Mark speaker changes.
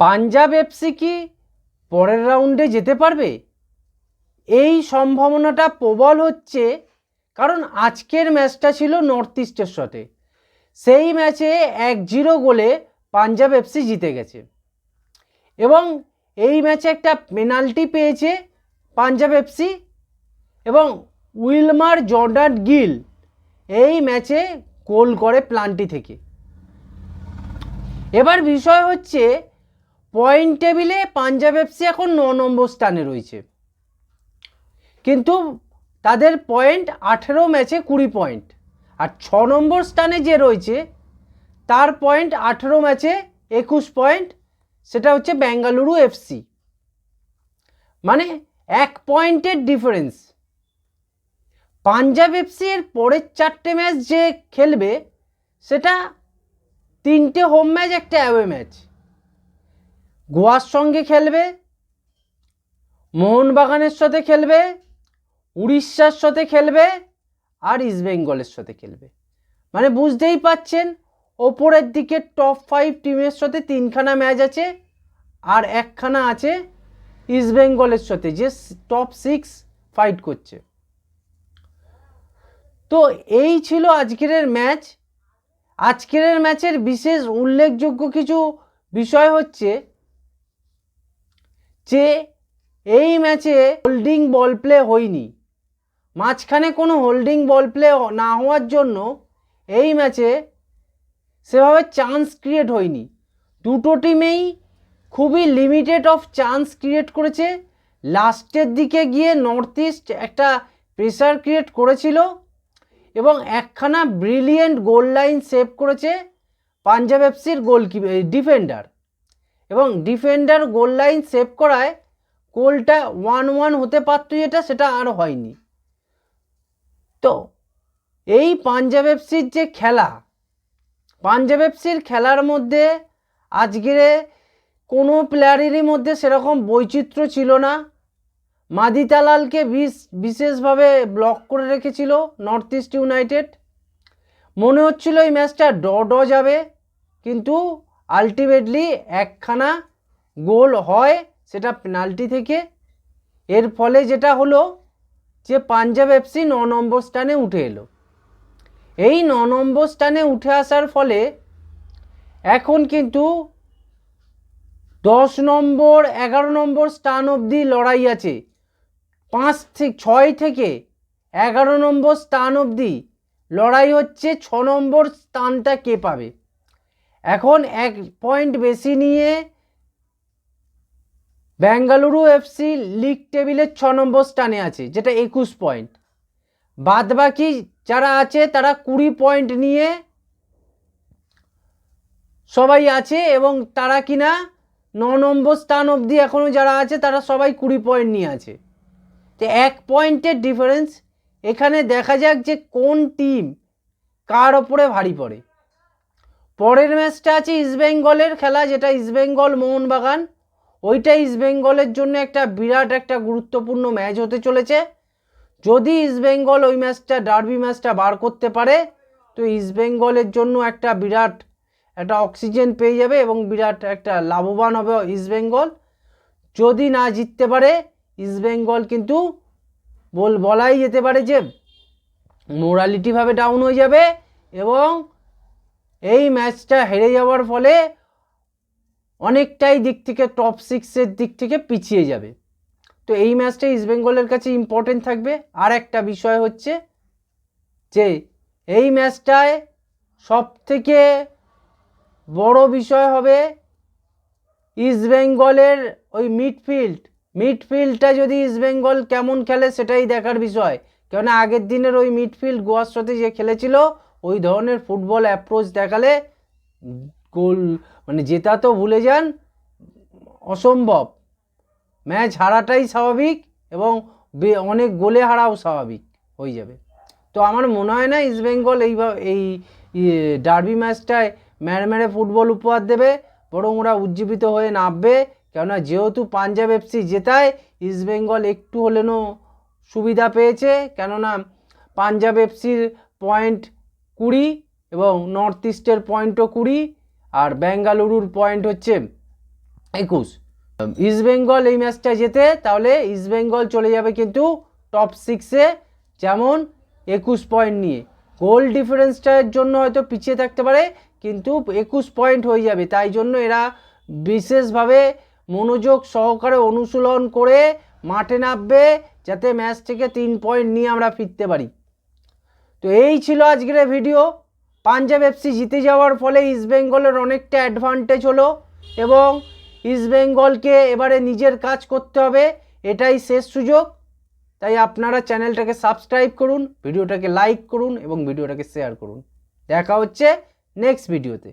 Speaker 1: Punjab FC কি পরের রাউন্ডে যেতে পারবে? এই সম্ভাবনাটা প্রবল হচ্ছে কারণ আজকের ম্যাচটা ছিল নর্থ ইস্টের সাথে সেই ম্যাচে এক জিরো গোলে পাঞ্জাব এফসি জিতে গেছে। এবং এই ম্যাচে একটা পেনাল্টি পেয়েছে পাঞ্জাব এফসি এবং উইলমার জর্ডান গিল এই ম্যাচে গোল করে প্লান্টি থেকে। এবার বিষয় হচ্ছে পয়েন্ট টেবিলে পাঞ্জাব এফসি এখন ন নম্বর স্থানে রয়েছে। কিন্তু তাদের পয়েন্ট আঠেরো ম্যাচে কুড়ি পয়েন্ট আর ছ নম্বর স্থানে যে রয়েছে, তার পয়েন্ট আঠেরো ম্যাচে একুশ পয়েন্ট সেটা হচ্ছে বেঙ্গালুরু এফসি মানে এক পয়েন্টের ডিফারেন্স পাঞ্জাব এফসি এর পরের চারটে ম্যাচ যে খেলবে, সেটা তিনটে হোম ম্যাচ একটা অ্যাওয়ে ম্যাচ গোয়ার সঙ্গে খেলবে, মোহনবাগানের সাথে খেলবে, উড়িষ্যার সাথে খেলবে আর ইস্টবেঙ্গলের সাথে খেলবে। মানে বুঝতেই পাচ্ছেন, ওপরের দিকে টপ ফাইভ টিমের সাথে তিনখানা ম্যাচ আছে আর একখানা আছে ইস্টবেঙ্গলের সাথে, যে টপ সিক্স ফাইট করছে। তো এই ছিল আজকের ম্যাচ আজকের ম্যাচের বিশেষ উল্লেখযোগ্য কিছু বিষয় হচ্ছে যে এই ম্যাচে হোল্ডিং বল প্লে হয়নি। মাঝখানে কোনো হোল্ডিং বল প্লে না হওয়ার জন্য এই ম্যাচে সেভাবে চান্স ক্রিয়েট হয়নি। দুটো টিমেই খুবই লিমিটেড অফ চান্স ক্রিয়েট করেছে। লাস্টের দিকে গিয়ে নর্থ ইস্ট একটা প্রেসার ক্রিয়েট করেছিল এবং একখানা ব্রিলিয়েন্ট গোল লাইন সেভ করেছে পাঞ্জাব এফসির গোলকিপার ডিফেন্ডার। এবং ডিফেন্ডার গোল লাইন সেভ করায় গোলটা ওয়ান ওয়ান হতে পারত যেটা, সেটা আর হয়নি। তো এই পাঞ্জাব এফসির যে খেলা, পাঞ্জাব এফসির খেলার মধ্যে আজকের কোনো প্লেয়ারেরই মধ্যে সেরকম বৈচিত্র্য ছিল না। মাদিতালালকে বিশ, বিশেষভাবে ব্লক করে রেখেছিল নর্থ ইস্ট ইউনাইটেড মনে হচ্ছিল এই ম্যাচটা ড ড যাবে, কিন্তু আলটিমেটলি একখানা গোল হয় সেটা পেনাল্টি থেকে। এর ফলে যেটা হলো যে পাঞ্জাব এফসি ন নম্বর স্থানে উঠে এলো। এই ন নম্বর স্থানে উঠে আসার ফলে এখন কিন্তু দশ নম্বর, এগারো নম্বর স্থান অবধি লড়াই আছে। পাঁচ থেকে ছয় থেকে এগারো নম্বর স্থান অবধি লড়াই হচ্ছে, ছ নম্বর স্থানটা কে পাবে? এখন এক পয়েন্ট বেশি নিয়ে বেঙ্গালুরু এফসি লিগ টেবিলের ছ নম্বর স্থানে আছে, যেটা একুশ পয়েন্ট বাদবাকি যারা আছে, তারা কুড়ি পয়েন্ট নিয়ে সবাই আছে এবং তারা কিনা ন নম্বর স্থান অবধি এখনও যারা আছে, তারা সবাই কুড়ি পয়েন্ট নিয়ে আছে। তো এক পয়েন্টের ডিফারেন্স এখানে দেখা যাক যে কোন টিম কার ওপরে ভারী পড়ে। পরের ম্যাচটা আছে ইস্টবেঙ্গলের খেলা, যেটা ইস্টবেঙ্গল মোহনবাগান। ওইটা ইস্টবেঙ্গলের জন্য একটা বিরাট একটা গুরুত্বপূর্ণ ম্যাচ হতে চলেছে। যদি ইস্টবেঙ্গল ওই ম্যাচটা, ডার্বি ম্যাচটা বার করতে পারে, তো ইস্টবেঙ্গলের জন্য একটা বিরাট একটা অক্সিজেন পেয়ে যাবে এবং বিরাট একটা লাভবান হবে ইস্টবেঙ্গল যদি না জিততে পারে ইস্টবেঙ্গল কিন্তু বল বলাই যেতে পারে যে মোরালিটিভাবে ডাউন হয়ে যাবে এবং এই ম্যাচটা হেরে যাওয়ার ফলে অনেকটাই দিক থেকে টপ সিক্সের দিক থেকে পিছিয়ে যাবে। তো এই ম্যাচটা ইস্টবেঙ্গলের কাছে ইম্পর্টেন্ট থাকবে। আর একটা বিষয় হচ্ছে যে এই ম্যাচটায় সব থেকে বড় বিষয় হবে ইস্টবেঙ্গলের ওই মিডফিল্ড মিডফিল্ডটা যদি ইস্টবেঙ্গল কেমন খেলে সেটাই দেখার বিষয়। কেননা আগের দিনের ওই মিডফিল্ড গোয়ার সাথে যে খেলেছিল ওই ধরনের ফুটবল অ্যাপ্রোচ দেখালে গোল মানে জেতা তো ভুলে যান, অসম্ভব। ম্যাচ হারাটাই স্বাভাবিক এবং অনেক গোলে হারাও স্বাভাবিক হয়ে যাবে। তো আমার মনে হয় না ইস্টবেঙ্গল এইভাবে এই ডার্বি ম্যাচটায় মেরে মেরে ফুটবল উপহার দেবে, বরং ওরা উজ্জীবিত হয়ে নামবে, কেননা যেহেতু পাঞ্জাব এফসি জেতায় ইস্টবেঙ্গল একটু হলেনও সুবিধা পেয়েছে, কেননা পাঞ্জাব এফসির পয়েন্ট কুড়ি এবং নর্থ ইস্টের পয়েন্টও কুড়ি আর বেঙ্গালুরুর পয়েন্ট হচ্ছে একুশ। ইস্ট বেঙ্গল এই ম্যাচটা জেতে তাহলে ইস্ট বেঙ্গল চলে যাবে কিন্তু টপ সিক্সে যেমন একুশ পয়েন্ট নিয়ে। গোল ডিফারেন্সটার জন্য হয়তো পিছিয়ে থাকতে পারে, কিন্তু একুশ পয়েন্ট হয়ে যাবে। তাই জন্য এরা বিশেষভাবে মনোযোগ সহকারে অনুশীলন করে মাঠে নামবে, যাতে ম্যাচ থেকে তিন পয়েন্ট নিয়ে আমরা ফিরতে পারি। তো এই ছিল আজকের ভিডিও। পাঞ্জাব এফসি জিতে যাওয়ার ফলে ইস্টবেঙ্গলের অনেকটা অ্যাডভান্টেজ হলো এবং ইস্টবেঙ্গলকে এবারে নিজের কাজ করতে হবে, এটাই শেষ সুযোগ। তাই আপনারা চ্যানেলটাকে সাবস্ক্রাইব করুন, ভিডিওটাকে লাইক করুন এবং ভিডিওটাকে শেয়ার করুন। দেখা হচ্ছে নেক্সট ভিডিওতে